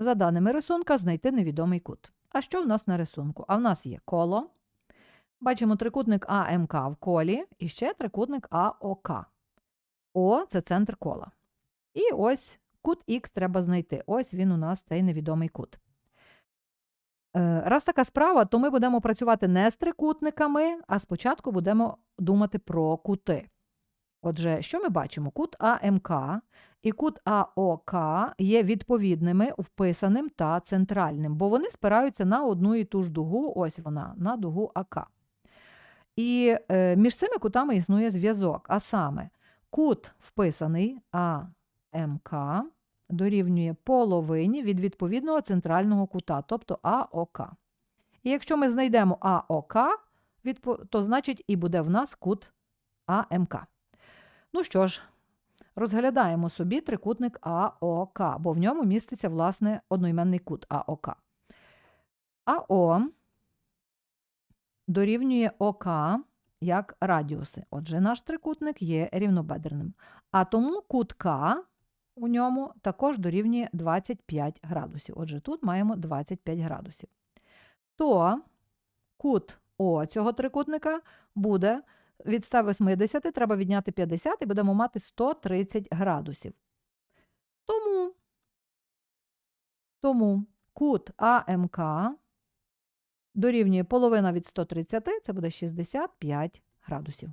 За даними рисунка, знайти невідомий кут. А що в нас на рисунку? А в нас є коло. Бачимо трикутник АМК в колі і ще трикутник АОК. О це центр кола. І ось кут Х треба знайти. Ось він у нас цей невідомий кут. Е, Раз така справа, то ми будемо працювати не з трикутниками, а спочатку будемо думати про кути. Отже, що ми бачимо? Кут АМК і кут АОК є відповідними, вписаним та центральним, бо вони спираються на одну і ту ж дугу, ось вона, на дугу АК. І е, між цими кутами існує зв'язок, а саме кут вписаний АМК дорівнює половині від відповідного центрального кута, тобто АОК. І якщо ми знайдемо АОК, то значить і буде в нас кут АМК. Ну що ж, розглядаємо собі трикутник АОК, бо в ньому міститься, власне, одноіменний кут АОК. АО дорівнює ОК як радіуси. Отже, наш трикутник є рівнобедреним. А тому кут К у ньому також дорівнює 25 градусів. Отже, тут маємо 25 градусів. То кут О цього трикутника буде від 180 треба відняти 50 і будемо мати 130 градусів. Тому, тому кут АМК дорівнює половина від 130, це буде 65 градусів.